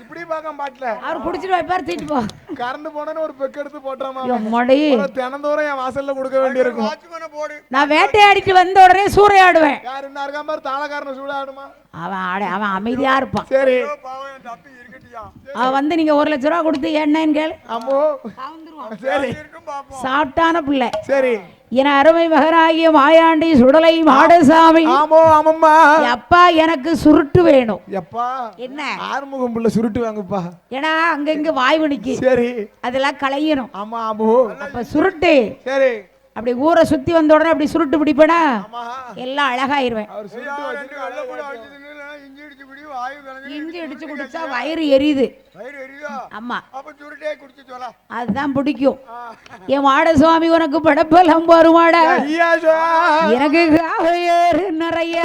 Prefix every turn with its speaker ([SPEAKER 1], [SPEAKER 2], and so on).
[SPEAKER 1] இப்படி பார்க்க பாட்டுல.
[SPEAKER 2] அவர் குடிச்சிட்டு வைப்பார் தீட்டு போ.
[SPEAKER 1] கறந்து போனேன்னு ஒரு பெக்கு எடுத்து போட்டுறாமா
[SPEAKER 2] எம்மடி.
[SPEAKER 1] தினந்தோறும் என் வாசல்ல கொடுக்க வேண்டியிருக்கும்.
[SPEAKER 2] நான் வேட்டையாடிட்டு வந்த உடனே சூறையாடுவேன்.
[SPEAKER 1] யார் என்ன இருக்கா மாதிரி தாளக்காரனை சூடாடுமா
[SPEAKER 2] அவன் ஆட அவன் அமைதியா இருப்பான்.
[SPEAKER 1] சரி.
[SPEAKER 3] ஐயோ, பாவம் என் தப்பி இருக்கட்டியா?
[SPEAKER 2] அவன் வந்து நீங்க ஒரு லட்ச ரூபா கொடுத்து என்னன்னு கேளு.
[SPEAKER 1] அம்மோ சரி.
[SPEAKER 3] இருக்கும் பாப்போம்.
[SPEAKER 2] சாப்பிட்டான பிள்ளை.
[SPEAKER 1] சரி.
[SPEAKER 2] என் அருமை மகனாகிய மாயாண்டி சுடலை மாடசாமி.
[SPEAKER 1] ஆமோ ஆமம்மா.
[SPEAKER 2] அப்பா எனக்கு சுருட்டு வேணும்.
[SPEAKER 1] எப்பா
[SPEAKER 2] என்ன?
[SPEAKER 1] ஆறுமுகம் புள்ள சுருட்டு வாங்கப்பா.
[SPEAKER 2] ஏன்னா அங்கங்க வாய் வலிக்கு
[SPEAKER 1] சரி.
[SPEAKER 2] அதெல்லாம் களையணும்.
[SPEAKER 1] ஆமா ஆமோ.
[SPEAKER 2] அப்ப சுருட்டு.
[SPEAKER 1] சரி.
[SPEAKER 2] அப்படி ஊரை சுத்தி வந்த உடனே அப்படி சுருட்டு பிடிப்பேனா? எல்லாம் அழகாயிருவேன்.
[SPEAKER 3] இஞ்சி
[SPEAKER 2] அடிச்சு குடிச்சா வயிறு எரியுது.
[SPEAKER 3] வயிறு எரியுதா?
[SPEAKER 2] ஆமா.
[SPEAKER 3] அப்ப சுருட்டே குடிச்சு சொல்ல.
[SPEAKER 2] அதுதான் பிடிக்கும். என் மாடசுவாமி உனக்கு படப்பெல்லாம் வருமாட எனக்கு நிறைய.